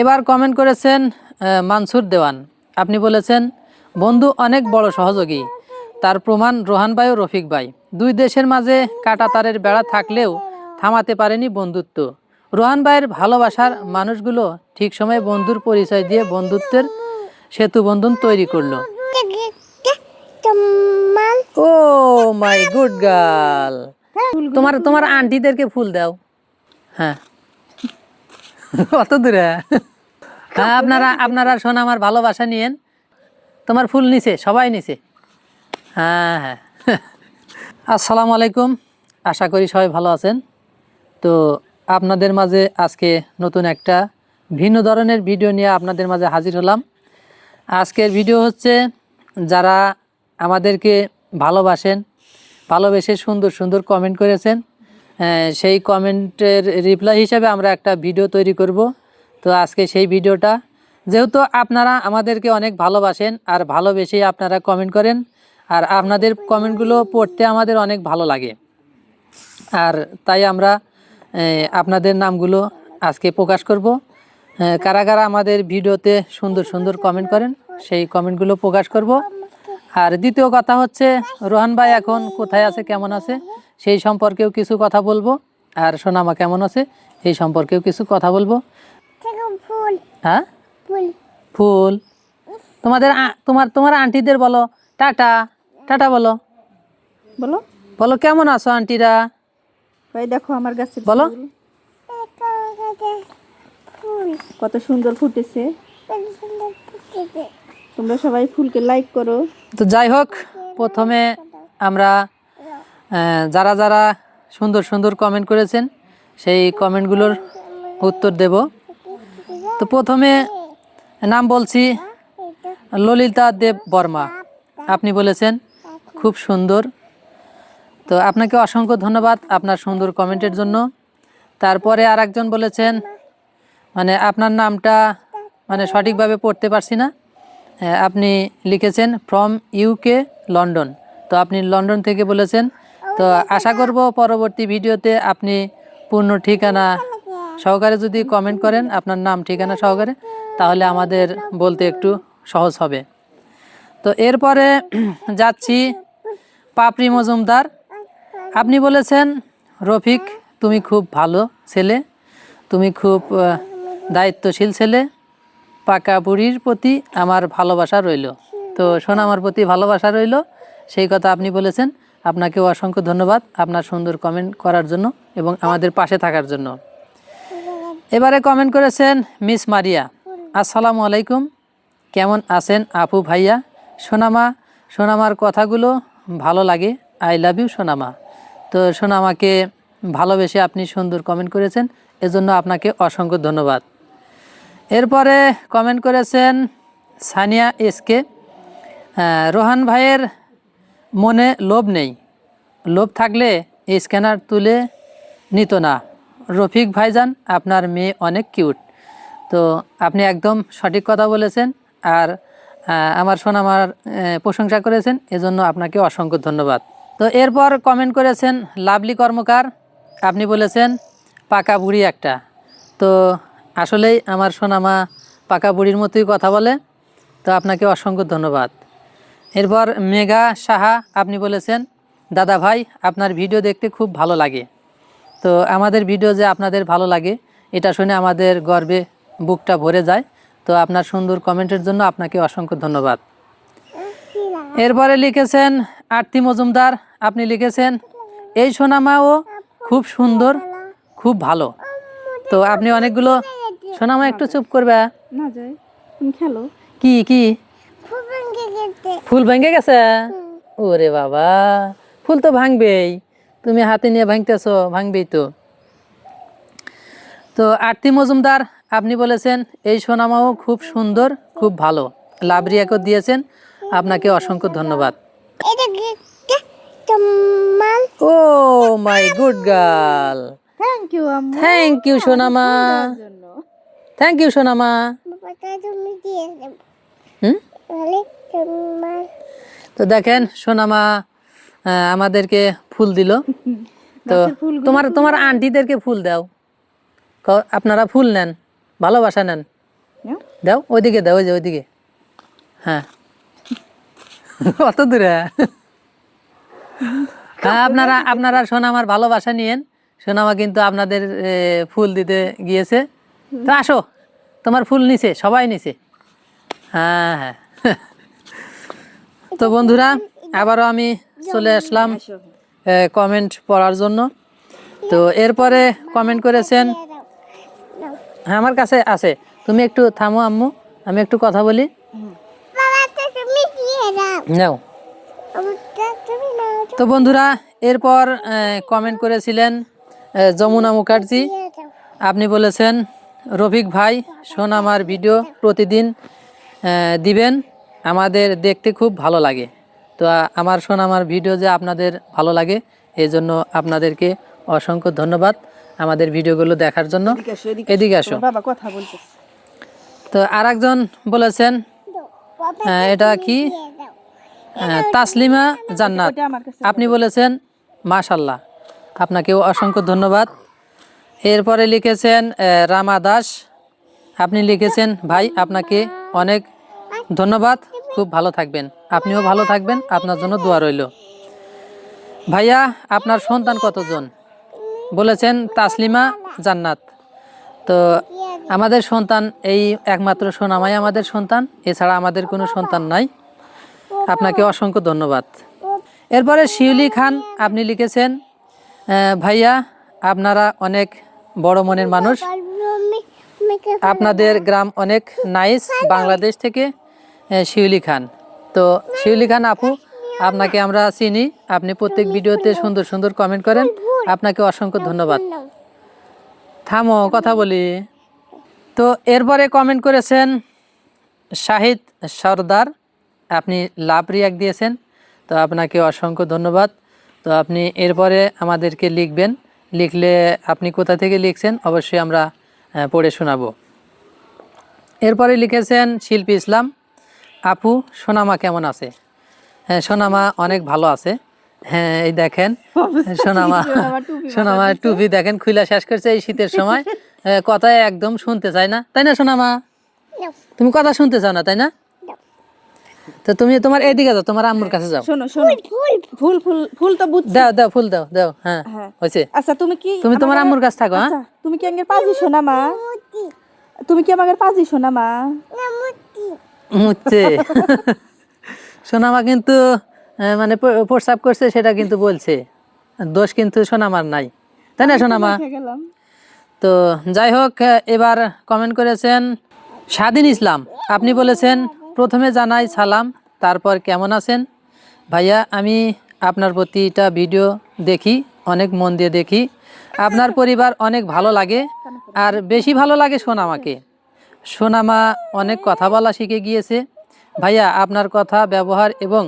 এবার কমেন্ট করেছেন মানসুর দেওয়ান। আপনি বলেছেন, বন্ধু অনেক বড় সহযোগী। তার প্রমাণ রোহান ভাই ও রফিক ভাই। দুই দেশের মাঝে কাটা তারের বেড়া থাকলেও থামাতে পারেনি বন্ধুত্ব। রোহান ভাইয়ের ভালোবাসার মানুষগুলো ঠিক সময়ে বন্ধুর পরিচয় দিয়ে বন্ধুত্বের সেতু বন্ধন তৈরি করল। ও মাই গুড গার্ল তোমার তোমার আন্টিদেরকে ফুল দাও। হ্যাঁ। কত দূরে? হ্যাঁ আপনারা আপনারা শোন আমার ভালোবাসা নিয়েন। তোমার ফুল নিছে সবাই নিছে। হ্যাঁ হ্যাঁ। আসসালামু আলাইকুম। আশা করি সবাই ভালো আছেন। তো আপনাদের মাঝে আজকে নতুন একটা ভিন্ন ধরনের ভিডিও নিয়ে আপনাদের মাঝে হাজির হলাম। আজকের ভিডিও হচ্ছে যারা আমাদেরকে ভালোবাসেন ভালোবেসে সুন্দর সুন্দর কমেন্ট করেছেন সেই কমেন্টের রিপ্লাই হিসাবে আমরা একটা ভিডিও তৈরি করব। তো আজকে সেই ভিডিওটা। যেহেতু আপনারা আমাদেরকে অনেক ভালোবাসেন আর ভালোবেসেই আপনারা কমেন্ট করেন, আর আপনাদের কমেন্টগুলো পড়তে আমাদের অনেক ভালো লাগে। আর তাই আমরা আপনাদের নামগুলো আজকে প্রকাশ করব। কারা কারা আমাদের ভিডিওতে সুন্দর সুন্দর কমেন্ট করেন, সেই কমেন্টগুলো প্রকাশ করব। আর দ্বিতীয় কথা হচ্ছে, রোহান ভাই এখন কোথায় আছে, কেমন আছে? সেই সম্পর্কেও কিছু কথা বলব। আর সোনামা কেমন আছে? এই সম্পর্কেও কিছু কথা বলব। ফুল। হ্যাঁ? ফুল। ফুল। তোমাদের তোমার তোমার আন্টিদের বলো। টাটা। টাটা বলো। বলো। বলো কেমন আছো আন্টিরা? ভাই দেখো আমার গাছের বলো। কত সুন্দর ফুটেছে। তোমরা সবাই ফুলকে লাইক করো। তো যাই হোক প্রথমে আমরা যারা যারা সুন্দর সুন্দর কমেন্ট করেছেন, সেই কমেন্টগুলোর উত্তর দেব। তো প্রথমে নাম বলছি ললিতা দেব বর্মা। আপনি বলেছেন, খুব সুন্দর। তো আপনাকে অসংখ্য ধন্যবাদ আপনার সুন্দর কমেন্টের জন্য। তারপরে আর বলেছেন মানে আপনার নামটা মানে সঠিকভাবে পড়তে পারছি না। আপনি লিখেছেন ফ্রম ইউকে লন্ডন তো আপনি লন্ডন থেকে বলেছেন তো আশা করব পরবর্তী ভিডিওতে আপনি পূর্ণ ঠিকানা সহকারে যদি কমেন্ট করেন, আপনার নাম, ঠিকানা সহকারে, তাহলে আমাদের বলতে একটু সহজ হবে। তো এরপরে যাচ্ছি পাপড়ি মজুমদার। আপনি বলেছেন, রফিক, তুমি খুব ভালো ছেলে, তুমি খুব দায়িত্বশীল ছেলে, পাকা বুড়ির প্রতি আমার ভালোবাসা রইল। তো শোন আমার প্রতি ভালোবাসা রইল, সেই কথা আপনি বলেছেন। আপনাকেও অসংখ্য ধন্যবাদ আপনার সুন্দর কমেন্ট করার জন্য এবং আমাদের পাশে থাকার জন্য। এবারে কমেন্ট করেছেন মিস মারিয়া আসসালামু আলাইকুম। কেমন আছেন আপু ভাইয়া? সোনামা, সোনামার কথাগুলো ভালো লাগে। আই লাভ ইউ সোনামা। তো সোনামাকে ভালোবেসে আপনি সুন্দর কমেন্ট করেছেন, এজন্য আপনাকে অসংখ্য ধন্যবাদ। এরপরে কমেন্ট করেছেন সানিয়া এসকে রোহান ভাইয়ের মনে লোভ নেই। লোভ থাকলে এই স্ক্যানার তুলে নিত না। রফিক ভাইজান আপনার মেয়ে অনেক কিউট। তো আপনি একদম সঠিক কথা বলেছেন আর আমার সোনামার আহ, প্রশংসা করেছেন এজন্য আপনাকে অসংখ্য ধন্যবাদ। তো এরপর কমেন্ট করেছেন লাভলি কর্মকার। আপনি বলেছেন পাকা বুড়ি একটা। তো আসলেই আমার সোনামা পাকা বুড়ির মতোই কথা বলে। তো আপনাকে অসংখ্য ধন্যবাদ। এরপর মেঘা সাহা আপনি বলেছেন দাদা ভাই আপনার ভিডিও দেখতে খুব ভালো লাগে। তো আমাদের ভিডিও যে আপনাদের ভালো লাগে এটা শুনে আমাদের গর্বে বুকটা ভরে যায়। তো আপনার সুন্দর কমেন্টের জন্য আপনাকে অসংখ্য ধন্যবাদ। এরপরে লিখেছেন আরতি মজুমদার আপনি লিখেছেন এই সোনামাও খুব সুন্দর খুব ভালো। তো আপনি অনেকগুলো সোনামা একটু চুপ করবে? না খেলো। কি কি? ফুল ভেঙে গেছে? ফুল ভেঙে গেছে ওরে বাবা ফুল তো ভাঙবেই। তুমি হাতে নিয়ে ভাঙতেছো ভাঙবেই তো। তো আরতি মজুমদার আপনি বলেছেন এই সোনামাও খুব সুন্দর খুব ভালো। লাভরিয়াকে দিয়েছেন আপনাকে অসংখ্য ধন্যবাদ। ও my good girl thank you thank you সোনামা। থ্যাংক ইউ সোনামা। হুম? তো দেখেন সোনামা আমাদেরকে ফুল দিল। তো তোমার তোমার আন্টিদেরকে ফুল দাও। আপনারা ফুল নেন ভালোবাসা নেন। দাও ওইদিকে দাও ওই যে ওইদিকে। হ্যাঁ। অত দূরে। হ্যাঁ আপনারা আপনারা সোনামার ভালোবাসা নিয়েন। সোনামা কিন্তু আপনাদের এ, ফুল দিতে গিয়েছে। তো আসো তোমার ফুল নিছে সবাই নিছে। হ্যাঁ হ্যাঁ। তো বন্ধুরা, আবারও আমি চলে আসলাম কমেন্ট পড়ার জন্য। তো এরপরে কমেন্ট করেছেন হ্যাঁ আমার কাছে আছে। তুমি একটু থামো, আম্মু, আমি একটু কথা বলি। তো বন্ধুরা, এরপর কমেন্ট করেছিলেন যমুনা মুখার্জি। আপনি বলেছেন, রফিক ভাই, শোন আমার ভিডিও প্রতিদিন দিবেন। আমাদের দেখতে খুব ভালো লাগে। তো আমার শোন আমার ভিডিও যে আপনাদের ভালো লাগে এই জন্য আপনাদেরকে অসংখ্য ধন্যবাদ আমাদের ভিডিওগুলো দেখার জন্য। এদিকে আসো তো আর একজন বলেছেন এটা কি? তাসলিমা জান্নাত। আপনি বলেছেন মাশাল্লাহ আপনাকেও অসংখ্য ধন্যবাদ। এরপরে লিখেছেন রামা দাস। আপনি লিখেছেন ভাই আপনাকে অনেক ধন্যবাদ। খুব ভালো থাকবেন। আপনিও ভালো থাকবেন। আপনার জন্য দোয়া রইল। ভাইয়া, আপনার সন্তান কতজন? বলেছেন তাসলিমা জান্নাত। তো আমাদের সন্তান এই একমাত্র সোনামাই আমাদের সন্তান। এছাড়া আমাদের কোনো সন্তান নাই। আপনাকে অসংখ্য ধন্যবাদ। এরপরে শিউলি খান, আপনি লিখেছেন ভাইয়া, আপনারা অনেক বড় মনের মানুষ। আপনাদের গ্রাম অনেক নাইস বাংলাদেশ থেকে শিউলি খান। তো শিউলি খান আপু, আপনাকে আমরা চিনি। আপনি প্রত্যেক ভিডিওতে সুন্দর সুন্দর কমেন্ট করেন। আপনাকে অসংখ্য ধন্যবাদ। থামো, কথা বলি। তো এরপরে কমেন্ট করেছেন শাহিদ সর্দার। আপনি লাভ রিয়াক দিয়েছেন। তো আপনাকে অসংখ্য ধন্যবাদ। তো আপনি এরপরে আমাদেরকে লিখবেন। লিখলে আপনি কোথা থেকে লিখছেন? অবশ্যই আমরা পড়ে শোনাবো। এরপরে লিখেছেন শিল্পী ইসলাম আপু সোনামা কেমন আছে? হ্যাঁ সোনামা অনেক ভালো আছে। হ্যাঁ এই দেখেন সোনামা সোনামা টুপি দেখেন খুলা শেষ করছে এই শীতের সময়। কথায় একদম শুনতে চায় না। তাই না সোনামা? তুমি কথা শুনতে চাও না তাই না? তো তুমি তোমার এদিকে যাও তোমার আম্মুর কাছে যাও। শোনো শোনো। ফুল ফুল ফুল তো বুঝছি। দাও দাও ফুল দাও দাও হ্যাঁ হ্যাঁ। হয়েছে। আচ্ছা তুমি কি তুমি তোমার আম্মুর কাছে থাকো হ্যাঁ। আচ্ছা, তুমি কি আঙ্গের পাজি শোনা মা? তুমি কি আমাকে পাজি শোনা মা? না মুতি। মুচ্ছে। সোনামা কিন্তু মানে প- প্রস্রাব করছে সেটা কিন্তু বলছে। দোষ কিন্তু সোনামার নাই। তাই না সোনামা তো যাই হোক এবার কমেন্ট করেছেন স্বাধীন ইসলাম। আপনি বলেছেন প্রথমে জানাই সালাম, তারপর কেমন আছেন? ভাইয়া, আমি আপনার প্রতিটা ভিডিও দেখি, অনেক মন দিয়ে দেখি। আপনার পরিবার অনেক ভালো লাগে, আর বেশি ভালো লাগে সোনামাকে। সোনামা অনেক কথা বলা শিখে গিয়েছে। ভাইয়া, আপনার কথা, ব্যবহার এবং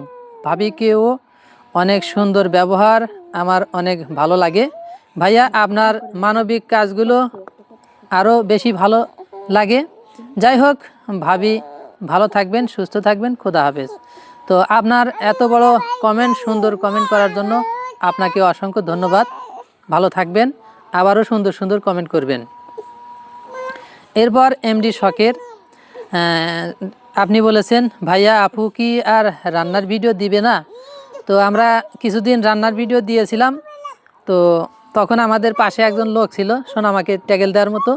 ভাবিকেও অনেক সুন্দর ব্যবহার আমার অনেক ভালো লাগে। ভাইয়া, আপনার মানবিক কাজগুলো আরও বেশি ভালো লাগে। যাই হোক, ভাবি ভালো থাকবেন, সুস্থ থাকবেন, খোদা হাফেজ। তো আপনার এত বড় কমেন্ট সুন্দর কমেন্ট করার জন্য আপনাকে অসংখ্য ধন্যবাদ। ভালো থাকবেন, আবারও সুন্দর সুন্দর কমেন্ট করবেন। এরপর এমডি শখের আপনি বলেছেন, ভাইয়া, আপু কি আর রান্নার ভিডিও দিবে না? তো আমরা কিছুদিন রান্নার ভিডিও দিয়েছিলাম, তো তখন আমাদের পাশে একজন লোক ছিল, সোনামাকে ট্যাগেল দেওয়ার মতো।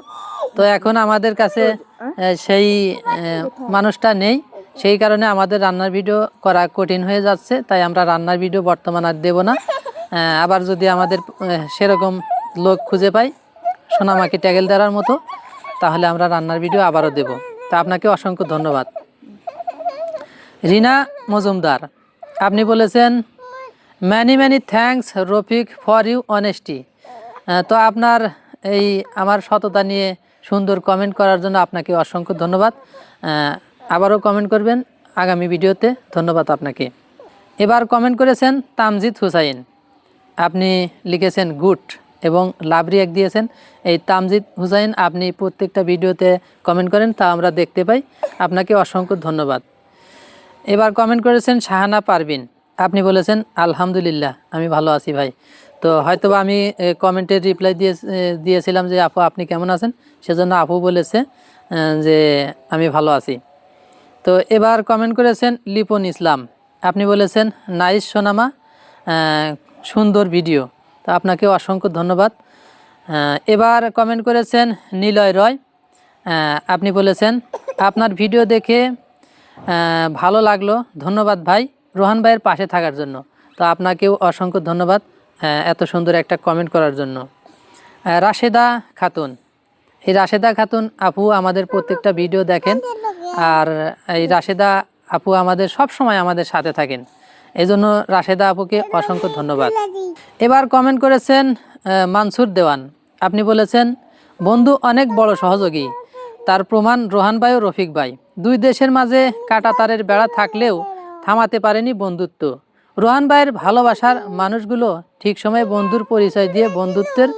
তো এখন আমাদের কাছে সেই মানুষটা নেই। সেই কারণে আমাদের রান্নার ভিডিও করা কঠিন হয়ে যাচ্ছে তাই আমরা রান্নার ভিডিও বর্তমান আর দেবো না। আবার যদি আমাদের সেরকম লোক খুঁজে পাই সোনামাকে ট্যাগেল দেওয়ার মতো তাহলে আমরা রান্নার ভিডিও আবারও দেব। তা আপনাকে অসংখ্য ধন্যবাদ। রিনা মজুমদার আপনি বলেছেন many many thanks Rafiq for you honesty তো আপনার এই আমার সততা নিয়ে সুন্দর কমেন্ট করার জন্য আপনাকে অসংখ্য ধন্যবাদ। আবারও কমেন্ট করবেন আগামী ভিডিওতে। ধন্যবাদ আপনাকে। এবার কমেন্ট করেছেন তামজিদ হুসাইন। আপনি লিখেছেন গুড এবং লাভ রিয়াক দিয়েছেন। এই তামজিদ হুসাইন, আপনি প্রত্যেকটা ভিডিওতে কমেন্ট করেন, তা আমরা দেখতে পাই। আপনাকে অসংখ্য ধন্যবাদ। এবার কমেন্ট করেছেন শাহানা পারবিন আপনি বলেছেন, আলহামদুলিল্লাহ, আমি ভালো আছি ভাই। তো হয়তোবা আমি কমেন্টের রিপ্লাই দিয়ে দিয়েছিলাম যে, আপু, আপনি কেমন আছেন? সেজন্য আপু বলেছে যে, আমি ভালো আছি। তো এবার কমেন্ট করেছেন লিপন ইসলাম। আপনি বলেছেন, নাইস সোনামা সুন্দর ভিডিও তো আপনাকে অসংখ্য ধন্যবাদ। এবার কমেন্ট করেছেন নিলয় রয়। আপনি বলেছেন, আপনার ভিডিও দেখে ভালো লাগল। ধন্যবাদ ভাই, রোহান ভাইয়ের পাশে থাকার জন্য। তো আপনাকেও অসংখ্য ধন্যবাদ। এত সুন্দর একটা কমেন্ট করার জন্য। রাশেদা খাতুন। এই রাশেদা খাতুন আপু আমাদের প্রত্যেকটা ভিডিও দেখেন। আর এই রাশেদা আপু আমাদের সব সময় আমাদের সাথে থাকেন। এই জন্য রাশেদা আপুকে অসংখ্য ধন্যবাদ। এবার কমেন্ট করেছেন মানসুর দেওয়ান। আপনি বলেছেন, বন্ধু অনেক বড় সহযোগী। তার প্রমাণ রোহান ভাই ও রফিক ভাই। দুই দেশের মাঝে কাটা তারের বেড়া থাকলেও থামাতে পারেনি বন্ধুত্ব। রোহান ভাইয়ের ভালোবাসার মানুষগুলো ঠিক সময়ে বন্ধুর পরিচয় দিয়ে বন্ধুত্বের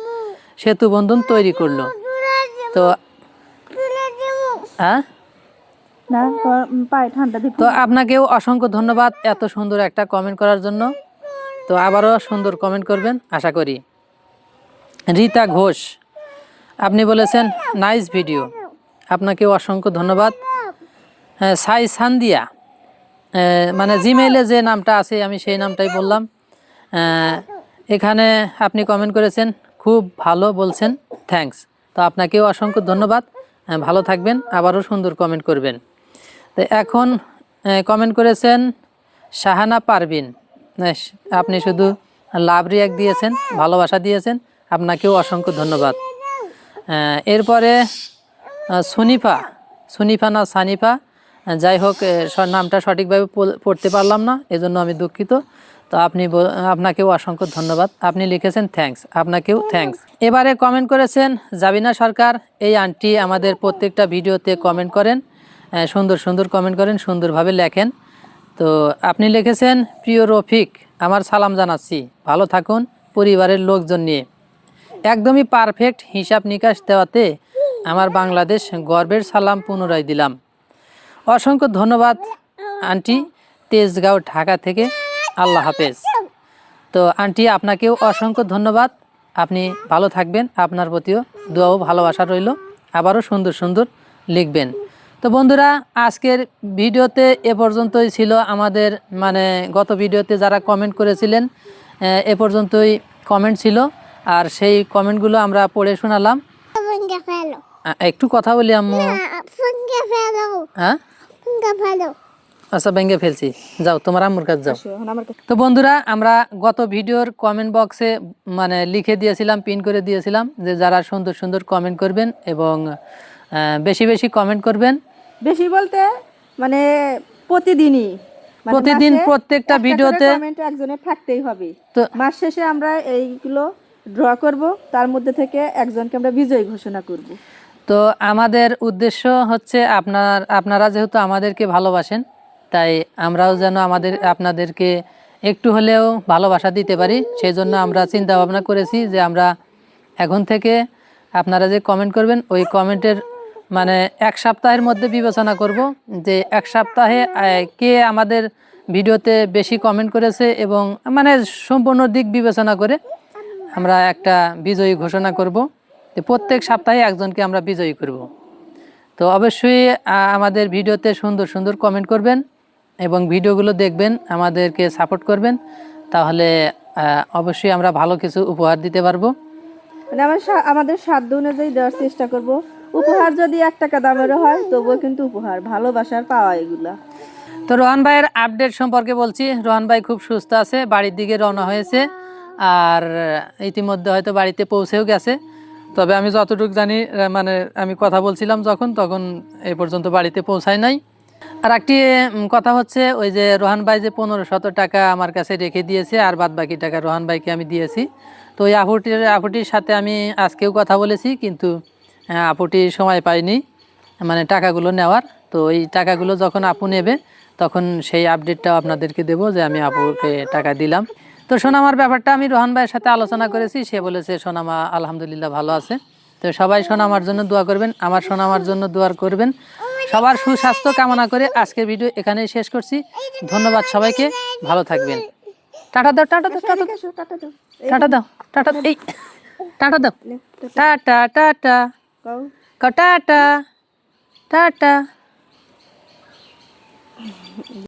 সেতু বন্ধন তৈরি করল। তো হ্যাঁ? তো আপনাকেও অসংখ্য ধন্যবাদ এত সুন্দর একটা কমেন্ট করার জন্য। তো আবারও সুন্দর কমেন্ট করবেন আশা করি। রীতা ঘোষ আপনি বলেছেন নাইস ভিডিও। আপনাকেও অসংখ্য ধন্যবাদ। হ্যাঁ, সাই সান্দিয়া মানে জিমেইলে যে নামটা আছে, আমি সেই নামটাই বললাম। এখানে আপনি কমেন্ট করেছেন, খুব ভালো বলছেন থ্যাঙ্কস তো আপনাকেও অসংখ্য ধন্যবাদ। ভালো থাকবেন, আবারও সুন্দর কমেন্ট করবেন। তো এখন কমেন্ট করেছেন শাহানা পারবিন আপনি শুধু লাভ রিয়াক দিয়েছেন, ভালোবাসা দিয়েছেন, আপনাকেও অসংখ্য ধন্যবাদ। এরপরে সুনিফা সুনিফা না সানিফা যাই হোক নামটা সঠিকভাবে পড়তে পারলাম না, এজন্য আমি দুঃখিত। তো আপনি আপনাকেও অসংখ্য ধন্যবাদ। আপনি লিখেছেন থ্যাঙ্কস আপনাকেও থ্যাঙ্কস এবারে কমেন্ট করেছেন জাবিনা সরকার, এই আন্টি আমাদের প্রত্যেকটা ভিডিওতে কমেন্ট করেন সুন্দর সুন্দর কমেন্ট করেন, সুন্দরভাবে লেখেন। তো আপনি লিখেছেন, প্রিয় রফিক, আমার সালাম জানাচ্ছি। ভালো থাকুন, পরিবারের লোকজন নিয়ে। একদমই পারফেক্ট হিসাব নিকাশ দেওয়াতে আমার বাংলাদেশ গর্বের সালাম পুনরায় দিলাম। অসংখ্য ধন্যবাদ আন্টি। তেজগাঁও ঢাকা থেকে। আল্লাহ হাফেজ। তো আন্টি আপনাকেও অসংখ্য ধন্যবাদ। আপনি ভালো থাকবেন। আপনার প্রতিও দোয়াও ভালোবাসা রইল। আবারও সুন্দর সুন্দর লিখবেন। তো বন্ধুরা আজকের ভিডিওতে এ পর্যন্তই ছিল আমাদের মানে গত ভিডিওতে যারা কমেন্ট করেছিলেন এ পর্যন্তই কমেন্ট ছিল। আর সেই কমেন্টগুলো আমরা পড়ে শোনালাম। একটু কথা বলি আম্মু। হ্যাঁ. আচ্ছা ভেঙে ফেলছি। যাও তোমার আম্মুর কাছে যাও। তো বন্ধুরা আমরা গত ভিডিওর কমেন্ট বক্সে মানে লিখে দিয়েছিলাম পিন করে দিয়েছিলাম যে যারা সুন্দর সুন্দর কমেন্ট করবেন এবং বেশি বেশি কমেন্ট করবেন। বেশি বলতে মানে প্রতিদিনই। মানে প্রতিদিন প্রত্যেকটা ভিডিওতে comment একজনের থাকতেই হবে। তো মাস শেষে আমরা এইগুলো ড্র করব তার মধ্যে থেকে একজনকে আমরা বিজয়ী ঘোষণা করব। তো আমাদের উদ্দেশ্য হচ্ছে আপনার, আপনারা যেহেতু আমাদেরকে ভালোবাসেন, তাই আমরাও যেন আমাদের, আপনাদেরকে একটু হলেও ভালোবাসা দিতে পারি। সেই জন্য আমরা চিন্তা ভাবনা করেছি যে আমরা এখন থেকে আপনারা যে কমেন্ট করবেন, ওই কমেন্টের মানে এক সপ্তাহের মধ্যে বিবেচনা করব যে এক সপ্তাহে কে আমাদের ভিডিওতে বেশি কমেন্ট করেছে এবং মানে সম্পূর্ণ দিক বিবেচনা করে আমরা একটা বিজয়ী ঘোষণা করব। প্রত্যেক সপ্তাহে একজনকে আমরা বিজয়ী করব। তো অবশ্যই আমাদের ভিডিওতে সুন্দর সুন্দর কমেন্ট করবেন এবং ভিডিওগুলো দেখবেন আমাদেরকে সাপোর্ট করবেন। তাহলে অবশ্যই আমরা ভালো কিছু উপহার দিতে পারব। মানে আমার আমাদের সাধ্য অনুযায়ী দেওয়ার চেষ্টা করব। উপহার যদি এক টাকা দামেরও হয় তবুও কিন্তু উপহার ভালোবাসার পাওয়া এগুলা। তো রোহান ভাইয়ের আপডেট সম্পর্কে বলছি। রোহান ভাই খুব সুস্থ আছে বাড়ির দিকে রওনা হয়েছে। আর ইতিমধ্যে হয়তো বাড়িতে পৌঁছেও গেছে। তবে আমি যতটুকু জানি মানে আমি কথা বলছিলাম যখন, তখন এ পর্যন্ত বাড়িতে পৌঁছায় নাই। আর একটি কথা হচ্ছে, ওই যে রোহান ভাই যে পনেরো শত টাকা আমার কাছে রেখে দিয়েছে, আর বাদ বাকি টাকা রোহান ভাইকে আমি দিয়েছি। তো ওই আপুটির আপুটির সাথে আমি আজকেও কথা বলেছি, কিন্তু আপুটি সময় পাইনি মানে টাকাগুলো নেওয়ার। তো ওই টাকাগুলো যখন আপু নেবে, তখন সেই আপডেটটাও আপনাদেরকে দেবো যে আমি আপুকে টাকা দিলাম। তো সোনামার ব্যাপারটা আমি রোহান ভাইয়ের সাথে আলোচনা করেছি। সে বলেছে, সোনামা, আলহামদুলিল্লাহ ভালো আছে। তো সবাই সোনামার জন্য দোয়া করবেন, আমার সোনামার জন্য দোয়ার করবেন। সবার সুস্বাস্থ্য কামনা করে আজকের ভিডিও এখানেই শেষ করছি। ধন্যবাদ সবাইকে, ভালো থাকবেন। টাটা দাও টাটা দাও টাটা দাও টাটা দাও। টাটা এই, টাটা দাও। টাটা টাটা। টাটা টাটা।